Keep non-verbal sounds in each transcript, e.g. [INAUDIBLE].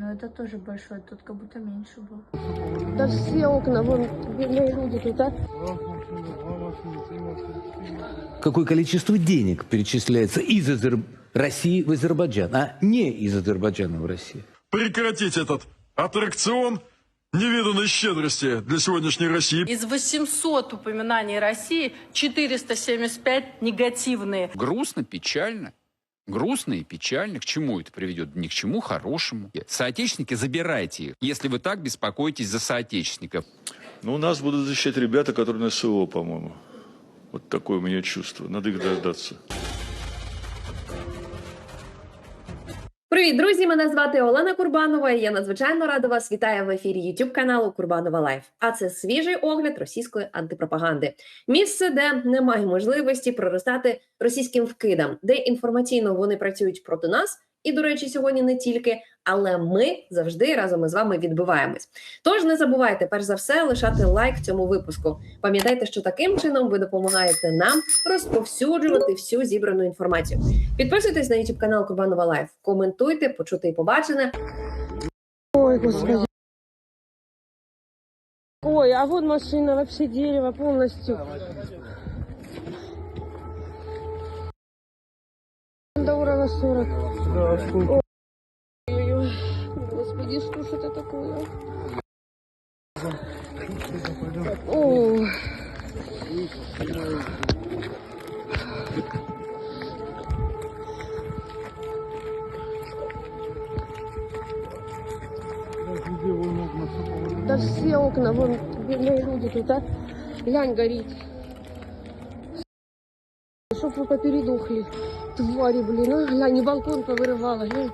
Но это тоже большой, тут как будто меньше был. Да все окна, вон, бедные люди тут, а. какое количество денег перечисляется из Азер- России в Азербайджан, а не из Азербайджана в Россию. Прекратить этот аттракцион невиданной щедрости для сегодняшней России. Из 800 упоминаний России 475 негативные. Грустно, печально. Грустно и печально. К чему это приведет? Ни к чему хорошему. Соотечественники, забирайте их, если вы так беспокоитесь за соотечественников. Ну, нас будут защищать ребята, которые на СВО, по-моему. Вот такое у меня чувство. Надо их дождаться. Привіт, друзі! Мене звати Олена Курбанова. і Я надзвичайно рада вас вітаю в ефірі YouTube каналу Курбанова Лайф. А це свіжий огляд російської антипропаганди. Місце, де немає можливості проростати російським вкидам, де інформаційно вони працюють проти нас. І, до речі, сьогодні не тільки, але ми завжди разом із вами відбиваємось. Тож не забувайте, перш за все, лишати лайк цьому випуску. Пам'ятайте, що таким чином ви допомагаєте нам розповсюджувати всю зібрану інформацію. Підписуйтесь на YouTube канал Курбанова Лайф, коментуйте, почути і побачене. Ой, господи. Ой, а вот машина, вообще дерево полностью. До Урала 40. Ой-ой-ой. Господи, что ж это такое? О, да все окна, вон, бедные люди тут, а. Глянь, горит. Чтоб вы попередохли. Твари, блин, а. Глянь, и балкон повырывала, глянь.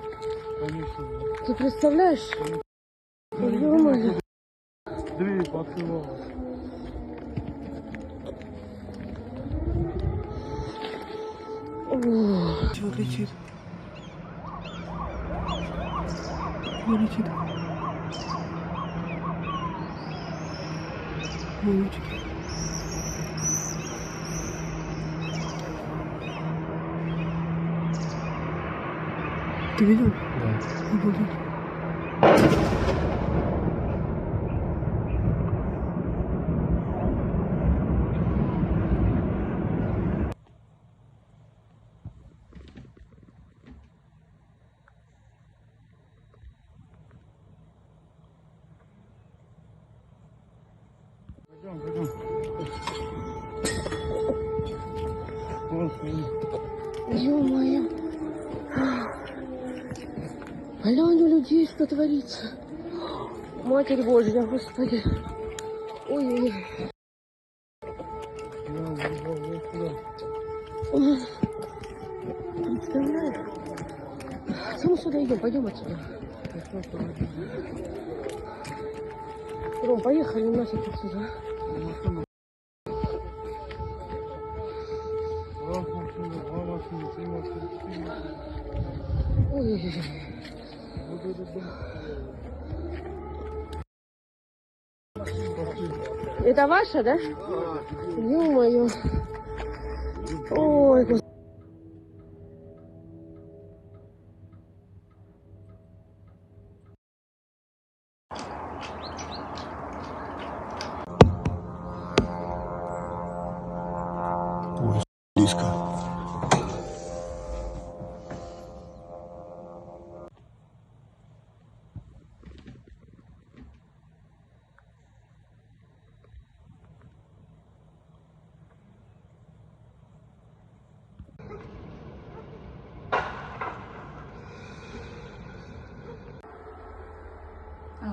Ты представляешь? Ё-моё. Дверь пооткрывала. О, Чего кричит? Чего кричит? Мамочки. Gidelim. Evet. Gidelim. Матерь Божья, Господи. Ой-ой-ой. Представляешь? Что мы сюда идем? Пойдем отсюда. Ром, поехали нафиг отсюда. Раз Это ваша, да? Ё-моё. Ой,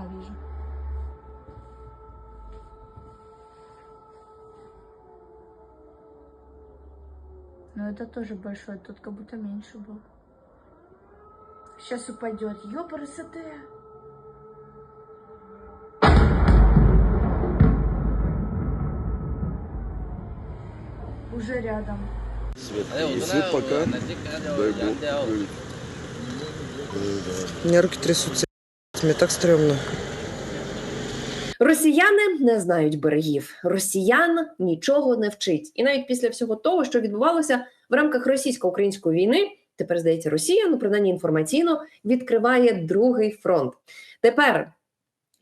А, вижу. Но это тоже большой, тут как будто меньше был. Сейчас упадет. Ёпарасоте. Уже рядом. У меня руки трясутся. Мне так стрёмно. Росіяни не знають берегів. Росіян нічого не вчить. І навіть після всього того, що відбувалося в рамках російсько-української війни, Тепер здається, Росія, ну принаймні інформаційно, відкриває другий фронт. Тепер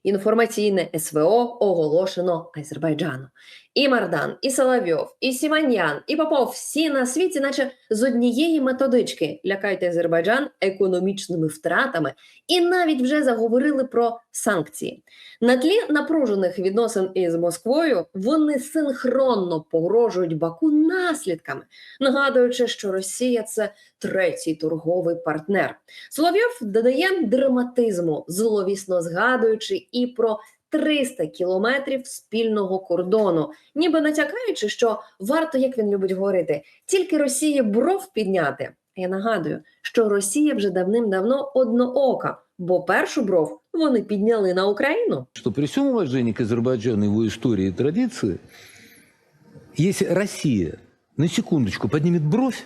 інформаційне СВО оголошено Азербайджану. І Мардан, і Соловйов, і Сіманян, і Попов всі на світі, наче з однієї методички, лякають Азербайджан економічними втратами, і навіть вже заговорили про санкції. На тлі напружених відносин із Москвою вони синхронно погрожують Баку наслідками, нагадуючи, що Росія це третій торговий партнер. Соловйов додає драматизму, зловісно згадуючи і про 300 кілометрів спільного кордону, ніби натякаючи, що варто, як він любить говорити, тільки Росії бров підняти. Я нагадую, що Росія вже давним-давно одноока, бо першу бров вони підняли на Україну. Что при всем уважении к Азербайджану, его истории и традиции, если Россия на секундочку поднимет бровь,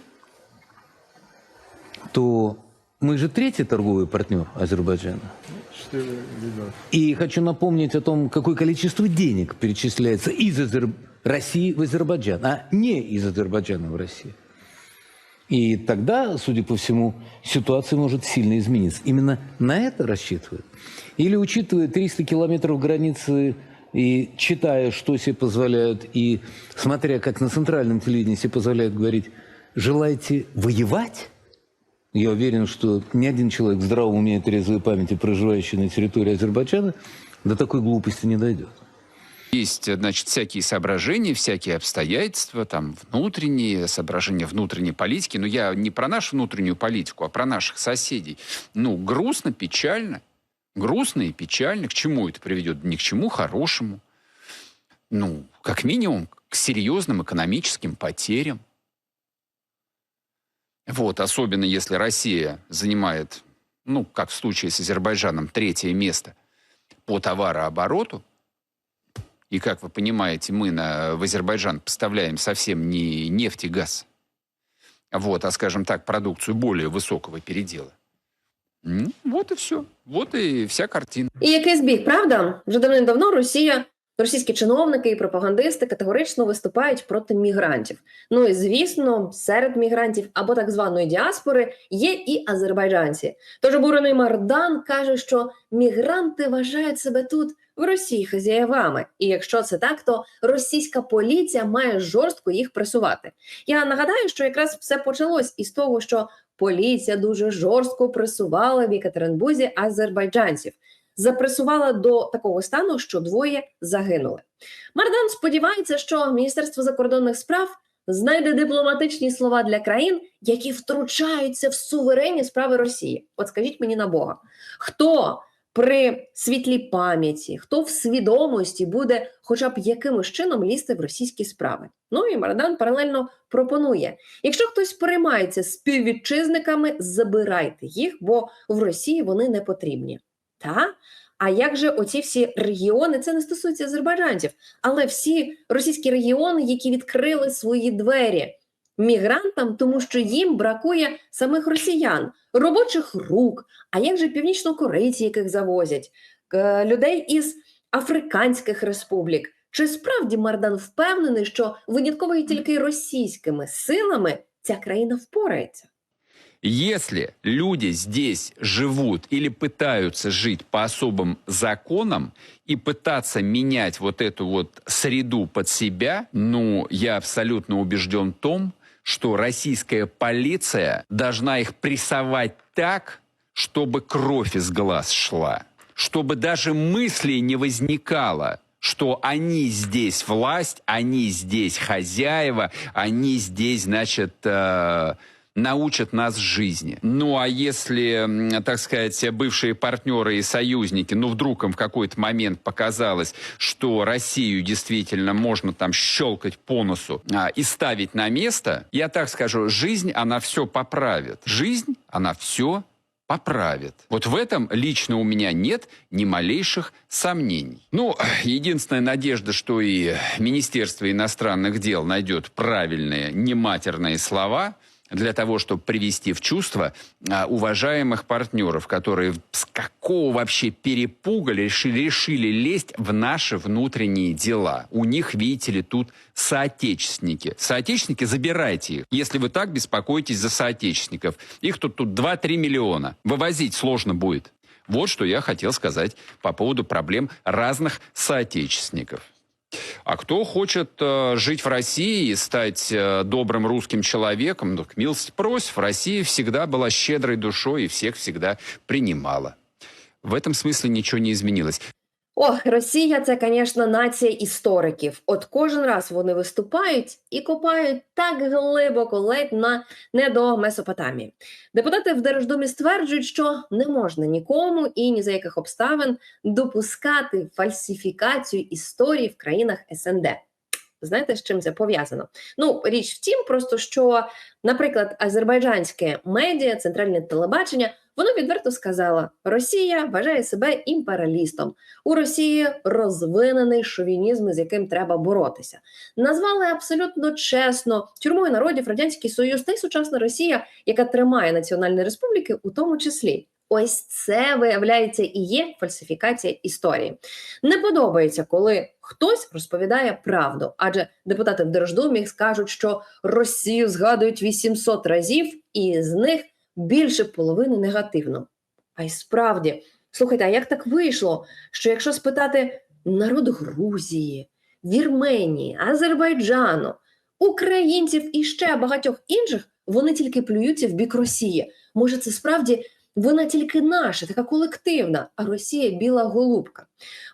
то мы же третий торговый партнер Азербайджана. И хочу напомнить о том, какое количество денег перечисляется из Азер- России в Азербайджан, а не из Азербайджана в Россию. И тогда, судя по всему, ситуация может сильно измениться. Именно на это рассчитывают. Или учитывая 300 километров границы и читая, что себе позволяют, и смотря, как на центральном телевидении себе позволяют говорить, желаете воевать? Я уверен, что ни один человек в здравом уме и трезвой памяти, проживающий на территории Азербайджана, до такой глупости не дойдет. Есть, значит, всякие соображения, всякие обстоятельства, там, внутренние соображения внутренней политики. Но я не про нашу внутреннюю политику, а про наших соседей. Ну, грустно, печально. Грустно и печально. К чему это приведет? Ни к чему хорошему. Ну, как минимум, к серьезным экономическим потерям. Вот, особенно если Россия занимает, ну, как в случае с Азербайджаном, третье место по товарообороту, и, как вы понимаете, мы на, в Азербайджан поставляем совсем не нефть и газ, вот, а, скажем так, продукцию более высокого передела. М, Вот и все. Вот и вся картина. І який збіг, правда? Вже давним-давно Росія, російські чиновники і пропагандисти категорично виступають проти мігрантів. Ну і звісно, серед мігрантів або так званої діаспори є і азербайджанці. Тож обурений Мардан каже, що мігранти вважають себе тут в Росії хазяєвами. І якщо це так, то російська поліція має жорстко їх пресувати. Я нагадаю, що якраз все почалось із того, що поліція дуже жорстко пресувала в Екатеринбузі азербайджанців. Запресувала до такого стану, що двоє загинули. Мардан сподівається, що Міністерство закордонних справ знайде дипломатичні слова для країн, які втручаються в суверенні справи Росії. От скажіть мені на Бога, хто при світлій пам'яті, хто в свідомості буде хоча б якимось чином лізти в російські справи? Ну і Мардан паралельно пропонує: якщо хтось переймається співвітчизниками, забирайте їх, бо в Росії вони не потрібні. Та? А як же оці всі регіони? Це не стосується азербайджанців, але всі російські регіони, які відкрили свої двері мігрантам, тому що їм бракує самих росіян, робочих рук. А як же північнокорейці, яких завозять, людей із африканських республік? Чи справді Мардан впевнений, що винятково тільки російськими силами ця країна впорається? Если люди здесь живут или пытаются жить по особым законам и пытаться менять вот эту вот среду под себя, ну, я абсолютно убежден в том, что российская полиция должна их прессовать так, чтобы кровь из глаз шла, чтобы даже мысли не возникало, что они здесь власть, они здесь хозяева, они здесь, значит, э, научат нас жизни. Ну, а если, так сказать, бывшие партнеры и союзники, ну, вдруг им в какой-то момент показалось, что Россию действительно можно там щелкать по носу а, и ставить на место, я так скажу, жизнь, она все поправит. Жизнь, она все поправит. Вот в этом лично у меня нет ни малейших сомнений. Ну, единственная надежда, что и Министерство иностранных дел найдет правильные нематерные слова, для того, чтобы привести в чувство а, уважаемых партнеров, которые с какого вообще перепуга решили, решили лезть в наши внутренние дела. У них, видите ли, тут соотечественники. Соотечественники, забирайте их, если вы так беспокоитесь за соотечественников. Их тут, тут 2-3 миллиона. Вывозить сложно будет. Вот что я хотел сказать по поводу проблем разных соотечественников. А кто хочет э, жить в России и стать э, добрым русским человеком, ну, так милости просит. Россия всегда была щедрой душой и всех всегда принимала. В этом смысле ничего не изменилось. О, Росія це, звісно, нація істориків. От кожен раз вони виступають і копають так глибоко, ледь на не до Месопотамії. Депутати в Держдумі стверджують, що не можна нікому і ні за яких обставин допускати фальсифікацію історії в країнах СНД. Знаєте, з чим це пов'язано? Ну, річ в тім, просто що, наприклад, азербайджанське медіа, центральне телебачення, воно відверто сказало: Росія вважає себе імперіалістом. У Росії розвинений шовінізм, з яким треба боротися. Назвали абсолютно чесно тюрмою народів Радянський Союз та й сучасна Росія, яка тримає національні республіки, у тому числі. Ось це виявляється і є фальсифікація історії. Не подобається, коли хтось розповідає правду, адже депутати в Держдумі скажуть, що Росію згадують 800 разів, і з них більше половини негативно. А й справді, слухайте, а як так вийшло, що якщо спитати народ Грузії, Вірменії, Азербайджану, українців і ще багатьох інших, вони тільки плюються в бік Росії. Може, це справді вона тільки наша, така колективна, а Росія біла голубка.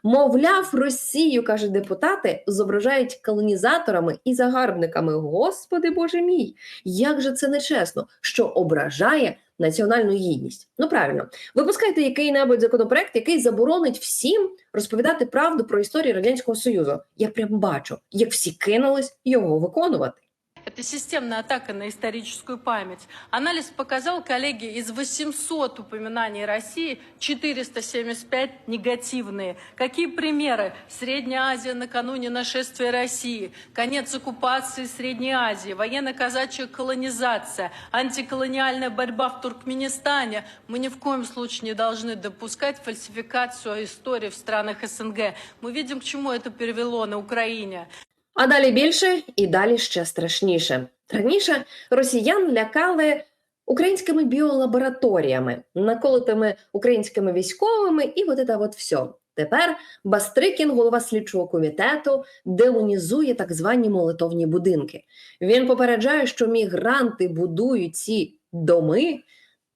Мовляв, Росію, кажуть депутати, зображають колонізаторами і загарбниками. Господи Боже мій, як же це нечесно, що ображає національну гідність. Ну правильно, випускайте який-небудь законопроект, який заборонить всім розповідати правду про історію радянського союзу. Я прям бачу, як всі кинулись його виконувати. Это системная атака на историческую память. Анализ показал, коллеги, из 800 упоминаний России 475 негативные. Какие примеры? Средняя Азия накануне нашествия России, конец оккупации Средней Азии, военно-казачья колонизация, антиколониальная борьба в Туркменистане. Мы ни в коем случае не должны допускать фальсификацию истории в странах СНГ. Мы видим, к чему это привело на Украине. А далі більше і далі ще страшніше. Раніше росіян лякали українськими біолабораторіями, наколотими українськими військовими, і от це от все. Тепер Бастрикін, голова слідчого комітету, демонізує так звані молитовні будинки. Він попереджає, що мігранти будують ці доми,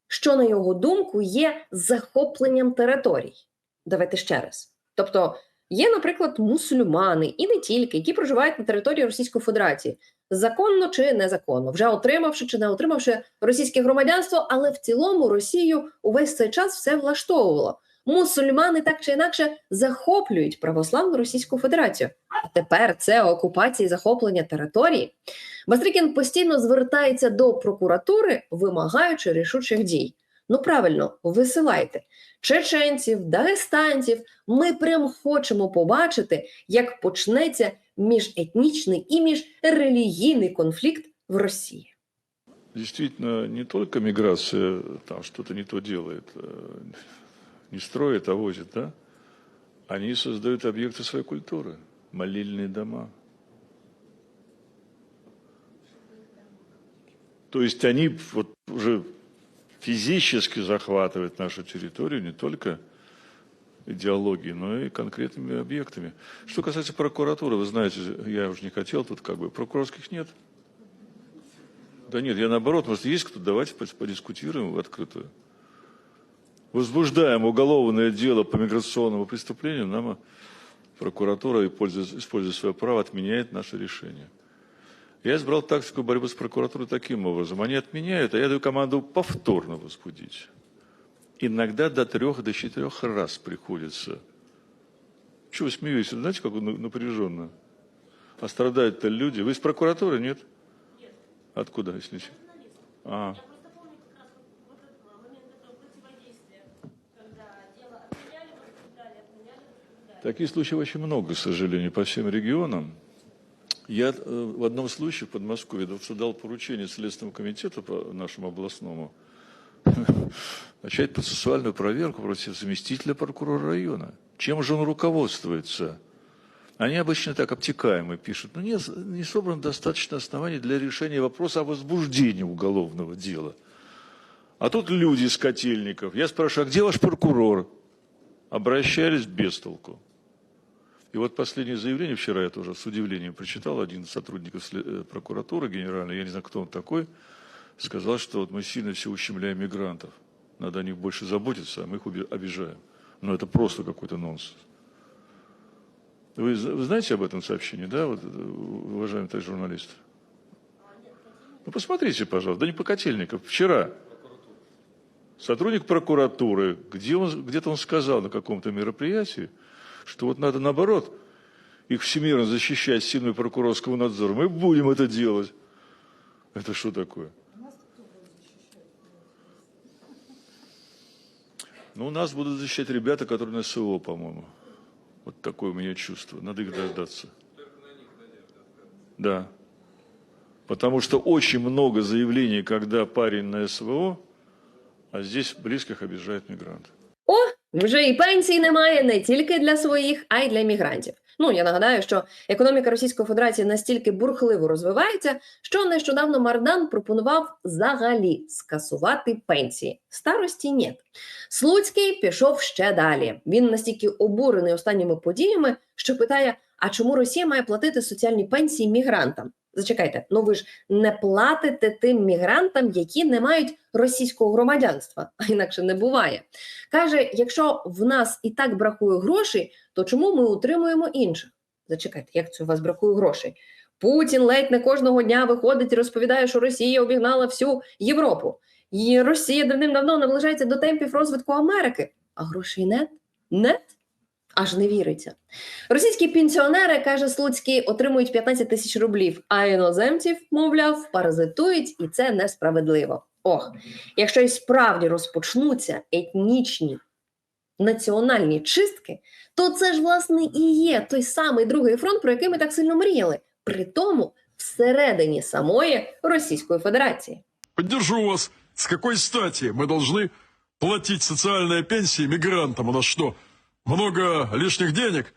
що, на його думку, є захопленням територій. Давайте ще раз. Тобто, Є, наприклад, мусульмани і не тільки, які проживають на території Російської Федерації, законно чи незаконно, вже отримавши чи не отримавши російське громадянство, але в цілому Росію увесь цей час все влаштовувало. Мусульмани так чи інакше захоплюють православну Російську Федерацію. А тепер це окупація і захоплення території. Бастрикін постійно звертається до прокуратури, вимагаючи рішучих дій. Ну правильно, висилайте чеченців, дагестанців. Ми прям хочемо побачити, як почнеться міжетнічний і міжрелігійний конфлікт в Росії. Действительно, не только миграция там что-то не то делает, э, не строит, а возит, да? Они создают объекты своей культуры, молильные дома. То есть они вот уже физически захватывают нашу территорию не только идеологией, но и конкретными объектами. Что касается прокуратуры, вы знаете, я уже не хотел тут как бы, прокурорских нет. Да нет, я наоборот, может, есть кто, давайте подискутируем в открытую. Возбуждаем уголовное дело по миграционному преступлению, нам прокуратура, используя свое право, отменяет наше решение. Я избрал тактику борьбы с прокуратурой таким образом. Они отменяют, а я даю команду повторно возбудить. Иногда до трех, до четырех раз приходится. Чего вы смеетесь? Знаете, как напряженно? А страдают-то люди. Вы из прокуратуры, нет? Нет. Откуда, если А. Таких случаев очень много, к сожалению, по всем регионам. Я э, в одном случае в Подмосковье дал поручение Следственному комитету по нашему областному [LAUGHS] начать процессуальную проверку против заместителя прокурора района. Чем же он руководствуется? Они обычно так обтекаемо пишут. Но нет, не собрано достаточно оснований для решения вопроса о возбуждении уголовного дела. А тут люди из котельников. Я спрашиваю, а где ваш прокурор? Обращались без толку. И вот последнее заявление, вчера я тоже с удивлением прочитал, один из сотрудников э, прокуратуры генеральной, я не знаю, кто он такой, сказал, что вот мы сильно все ущемляем мигрантов. Надо о них больше заботиться, а мы их обижаем. Но это просто какой-то нонсенс. Вы, вы знаете об этом сообщении, да, вот, э, уважаемый товарищ журналист? Ну, посмотрите, пожалуйста. Да не по котельников. Вчера сотрудник прокуратуры, где он, где-то он сказал на каком-то мероприятии, что вот надо наоборот их всемирно защищать силами прокурорского надзора. Мы будем это делать. Это что такое? Ну, нас будут защищать ребята, которые на СВО, по-моему. Вот такое у меня чувство. Надо их дождаться. Да. Потому что очень много заявлений, когда парень на СВО, а здесь близких обижает мигрант. О, вже і пенсій немає не тільки для своїх, а й для мігрантів. Ну я нагадаю, що економіка Російської Федерації настільки бурхливо розвивається, що нещодавно Мардан пропонував взагалі скасувати пенсії. Старості ні. Слуцький пішов ще далі. Він настільки обурений останніми подіями, що питає: а чому Росія має платити соціальні пенсії мігрантам? Зачекайте, ну ви ж не платите тим мігрантам, які не мають російського громадянства, [LAUGHS] а інакше не буває. Каже: якщо в нас і так бракує грошей, то чому ми утримуємо інших? Зачекайте, як це у вас бракує грошей? Путін ледь не кожного дня виходить і розповідає, що Росія обігнала всю Європу. І Росія давним-давно наближається до темпів розвитку Америки. А грошей нет? Нет? Аж не віриться. Російські пенсіонери, каже Слуцький, отримують 15 тисяч рублів, а іноземців, мовляв, паразитують, і це несправедливо. Ох, якщо і справді розпочнуться етнічні національні чистки, то це ж власне і є той самий другий фронт, про який ми так сильно мріяли, при тому всередині самої Російської Федерації. Поддержу вас. С какой стати мы должны платить социальные пенсии мигрантам? У нас что, Много лишних денег?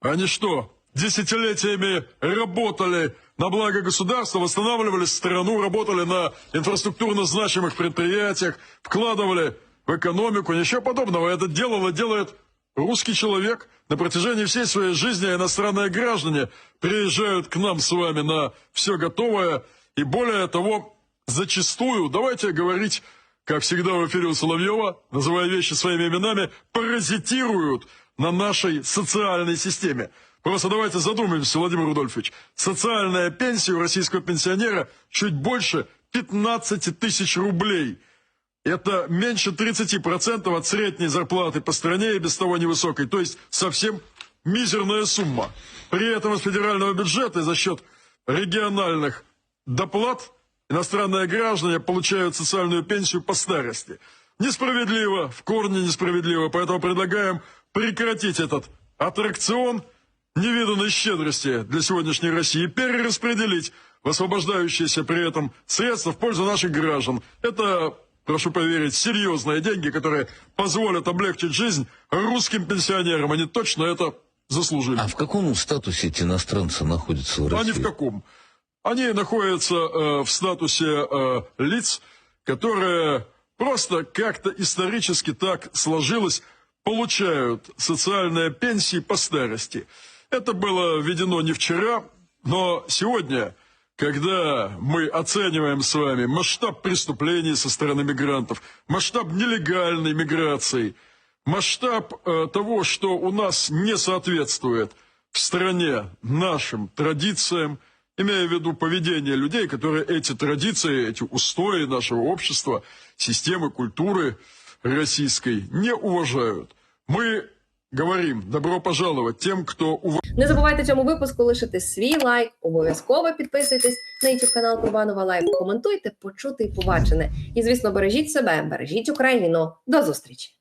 Они что, десятилетиями работали на благо государства, восстанавливали страну, работали на инфраструктурно значимых предприятиях, вкладывали в экономику, ничего подобного. Это делал и делает русский человек. На протяжении всей своей жизни иностранные граждане приезжают к нам с вами на все готовое. И более того, зачастую, давайте говорить, как всегда в эфире у Соловьева, называя вещи своими именами, паразитируют на нашей социальной системе. Просто давайте задумаемся, Владимир Рудольфович. Социальная пенсия у российского пенсионера чуть больше 15 тысяч рублей. Это меньше 30% от средней зарплаты по стране и без того невысокой. То есть совсем мизерная сумма. При этом из федерального бюджета за счет региональных доплат иностранные граждане получают социальную пенсию по старости. Несправедливо, в корне несправедливо, поэтому предлагаем прекратить этот аттракцион невиданной щедрости для сегодняшней России и перераспределить высвобождающиеся при этом средства в пользу наших граждан. Это, прошу поверить, серьезные деньги, которые позволят облегчить жизнь русским пенсионерам. Они точно это заслужили. А в каком статусе эти иностранцы находятся в А России? ни в каком. Они находятся э, в статусе э, лиц, которые просто как-то исторически так сложилось, получают социальные пенсии по старости. Это было введено не вчера, но сегодня, когда мы оцениваем с вами масштаб преступлений со стороны мигрантов, масштаб нелегальной миграции, масштаб э, того, что у нас не соответствует в стране нашим традициям, имея в виду поведение людей, которые эти традиции, эти устои нашего общества, системы культуры российской не уважают. Мы говорим добро пожаловать тем, кто уважает Не забувайте цьому випуску лишити свій лайк, обов'язково підписуйтесь на YouTube канал Курбанова Лайв, коментуйте, почути і побачене. І звісно, бережіть себе, бережіть Україну. До зустрічі!